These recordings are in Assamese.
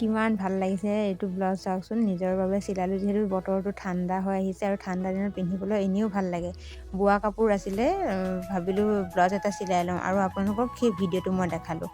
কিমান ভালো লাগিছে, এইটো ব্লাউজ চাওকচোন, নিজৰ বাবে চিলালোঁ, যিহেতু বতৰটো ঠাণ্ডা হৈ আহিছে আৰু ঠাণ্ডা দিনত পিন্ধিবলৈ এনেও ভালো লাগে। বোৱা কাপোৰ আছিলে ভাবিলোঁ ব্লাউজ এটা চিলাই লওঁ আৰু আপোনালোকক সেই ভিডিঅ'টো মই দেখালোঁ।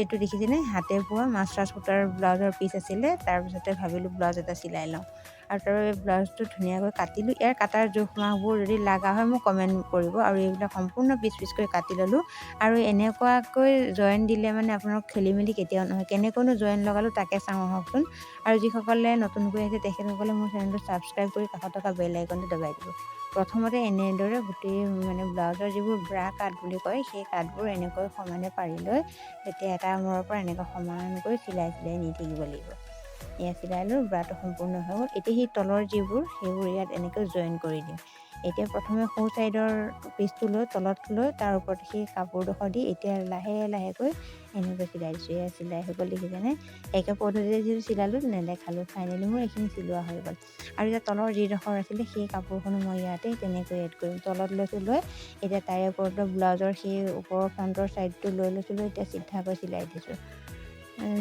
এইটো দেখিছেনে? হাতে বোৱা মাছৰাজ সূতাৰ ব্লাউজৰ পিচ আছিলে, তাৰপিছতে ভাবিলোঁ ব্লাউজ এটা চিলাই লওঁ। আৰু তাৰ ব্লাউজটো ধুনীয়াকৈ কাটিলোঁ। ইয়াৰ কাটাৰ জোখ মাখবোৰ যদি লগা হয় মোক কমেণ্ট কৰিব আৰু এইবিলাক সম্পূৰ্ণ পিচ পিচকৈ কাটি ল'লোঁ। আৰু এনেকুৱাকৈ জইন দিলে মানে আপোনালোক খেলি মেলি কেতিয়াও নহয়। কেনেকৈনো জইন লগালোঁ তাকে চাওঁ আহকচোন। আৰু যিসকলে নতুনকৈ আহিছে তেখেতসকলে মোৰ চেনেলটো ছাবস্ক্ৰাইব কৰি কাষত থকা বেল আইকনটো দবাই দিব। প্ৰথমতে এনেদৰে গোটেই মানে ব্লাউজৰ যিবোৰ ব্ৰা কাট বুলি কয় সেই কাটবোৰ এনেকৈ সমানে পাৰি লৈ তেতিয়া এটা মূৰৰ পৰা এনেকৈ সমানকৈ চিলাই চিলাই নি থাকিব লাগিব। এয়া চিলাই ব্ৰাটো সম্পূৰ্ণ হৈ গ'ল। এতিয়া সেই তলৰ যিবোৰ, সেইবোৰ ইয়াত এনেকৈ জইন কৰি দিম। এতিয়া প্ৰথমে সোঁ ছাইডৰ পিচটো লৈ, তলত লৈ, তাৰ ওপৰত সেই কাপোৰডোখৰ দি এতিয়া লাহে লাহেকৈ এনেকৈ চিলাই দিছোঁ। এয়া চিলাই হৈ গ'ল দেখিছেনে একে পদ্ধতিৰে যিটো চিলালোঁ, নেদেখালোঁ। ফাইনেলি মোৰ এইখিনি চিলোৱা হৈ গ'ল। আৰু এতিয়া তলৰ যিডোখৰ আছিলে, সেই কাপোৰখনো মই ইয়াতে তেনেকৈ এড কৰিম। তলত লৈছোঁ লৈ, এতিয়া তাৰে ওপৰতো ব্লাউজৰ সেই ওপৰৰ ফ্ৰণ্টৰ ছাইডটো লৈ লৈছোঁ লৈ, এতিয়া চিধাকৈ চিলাই দিছোঁ।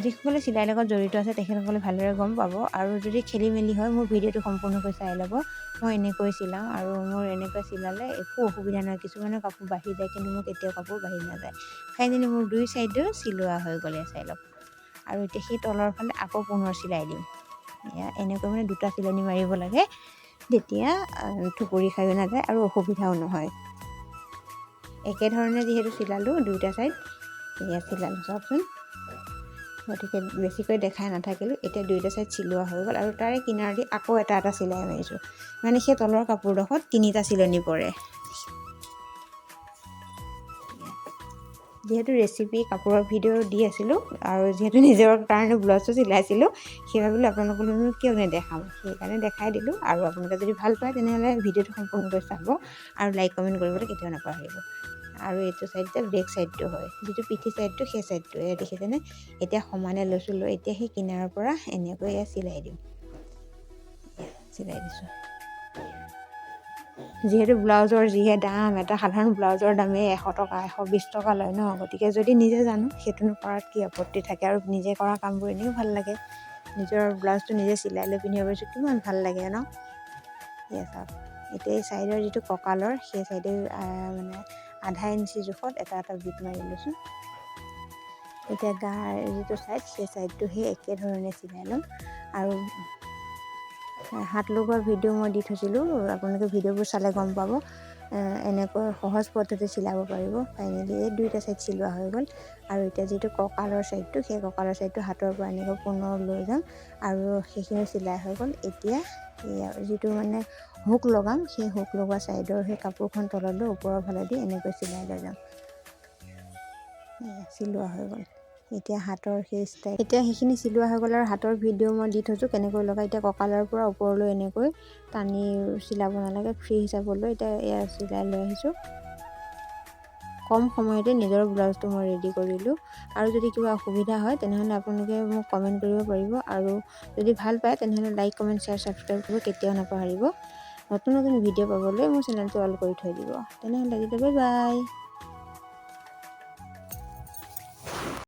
যিসকলে চিলাইৰ লগত জড়িত আছে তেখেতসকলে ভালদৰে গম পাব। আৰু যদি খেলি মেলি হয় মোৰ ভিডিঅ'টো সম্পূৰ্ণকৈ চাই ল'ব। মই এনেকৈ চিলাওঁ আৰু মোৰ এনেকৈ চিলালে একো অসুবিধা নহয়। কিছুমানৰ কাপোৰ বাঢ়ি যায় কিন্তু মোৰ কেতিয়াও কাপোৰ বাঢ়ি নাযায়। ফাইনেলি মোৰ দুই চাইডো চিলোৱা হৈ গ'লে চাই লওক। আৰু এতিয়া সেই তলৰ ফালে আকৌ পুনৰ চিলাই দিম। এয়া এনেকৈ মানে দুটা চিলনি মাৰিব লাগে। তেতিয়া ঠুকুৰি খায়ো নাযায় আৰু অসুবিধাও নহয়। একেধৰণে যিহেতু চিলালোঁ দুয়োটা ছাইড এয়া চিলালোঁ। চাওকচোন। গতিকে বেছিকৈ দেখাই নাথাকিলোঁ। এতিয়া দুয়োটা ছাইড চিলোৱা হৈ গ'ল আৰু তাৰে কিনাৰ দি আকৌ এটা এটা চিলাই মাৰিছোঁ। মানে সেই তলৰ কাপোৰডোখৰত তিনিটা চিলনি পৰে। যিহেতু ৰেচিপি কাপোৰৰ ভিডিঅ' দি আছিলোঁ আৰু যিহেতু নিজৰ কাৰণে ব্লাউজটো চিলাইছিলোঁ সেইবাবে আপোনালোকলৈনো কিয় নেদেখাম সেইকাৰণে দেখাই দিলোঁ আৰু আপোনালোকে যদি ভালো পায় তেনেহ'লে ভিডিঅ'টো সম্পূৰ্ণকৈ চাব আৰু লাইক কমেণ্ট কৰিবলৈ কেতিয়াও নাপাহৰিব আৰু এইটো ছাইডতে বেক ছাইডটো হয়। যিটো পিঠি ছাইডটো সেই ছাইডটো এয়া দেখিছেনে? এতিয়া সমানে লৈছোঁ লৈ এতিয়া সেই কিনাৰৰ পৰা এনেকৈ এয়া চিলাই দিম। চিলাই দিছোঁ। যিহেতু ব্লাউজৰ যিহে দাম এটা সাধাৰণ ব্লাউজৰ দামেই এশ টকা এশ বিছ টকা লয় ন? গতিকে যদি নিজে জানো সেইটোনো কৰাত কি আপত্তি থাকে? আৰু নিজে কৰা কামবোৰ এনেও ভাল লাগে। নিজৰ ব্লাউজটো নিজে চিলাই লৈ পিন্ধিব পাৰিছোঁ কিমান ভাল লাগে ন? এতিয়া এই ছাইডৰ যিটো কঁকালৰ সেই ছাইডে মানে আধা ইঞ্চি জোখত এটা এটা বিট মাৰি লৈছোঁ। এতিয়া গাৰ যিটো ছাইড সেই ছাইডটো সেই একেধৰণে চিলাই ল'ম। আৰু হাত লগোৱা ভিডিঅ' মই দি থৈছিলোঁ আপোনালোকে ভিডিঅ'বোৰ চালে গম পাব এনেকৈ সহজ পদ্ধতি চিলাব পাৰিব। ফাইনেলি এই দুইটা ছাইড চিলোৱা হৈ গ'ল। আৰু এতিয়া যিটো কঁকালৰ ছাইডটো সেই কঁকালৰ ছাইডটো হাতৰ পৰা এনেকৈ পুনৰ লৈ যাম। আৰু সেইখিনি চিলাই হৈ গ'ল। এতিয়া যিটো মানে হুক লগাম সেই হুক লগোৱা ছাইডৰ সেই কাপোৰখন তলত লৈ ওপৰৰ ফালে দি এনেকৈ চিলাই লৈ যাম। চিলোৱা হৈ গ'ল। এতিয়া হাতৰ সেই ষ্টাইল এতিয়া সেইখিনি চিলোৱা হৈ গ'ল আৰু হাতৰ ভিডিঅ' মই দি থৈছোঁ কেনেকৈ লগাই এতিয়া কঁকালৰ পৰা ওপৰলৈ এনেকৈ টানি চিলাব নালাগে ফ্ৰী হিচাপলৈ এতিয়া এয়া চিলাই লৈ আহিছোঁ। কম সময়তে নিজৰ ব্লাউজটো মই ৰেডি কৰিলোঁ আৰু যদি কিবা অসুবিধা হয় তেনেহ'লে আপোনালোকে মোক কমেণ্ট কৰিব পাৰিব। আৰু যদি ভাল পায় তেনেহ'লে লাইক কমেণ্ট শ্বেয়াৰ ছাবস্ক্ৰাইব কৰিব কেতিয়াও নাপাহৰিব। নতুন নতুন ভিডিঅ' পাবলৈ মোৰ চেনেলটো অল কৰি থৈ দিব। তেনেহ'লে তেতিয়া বাই বাই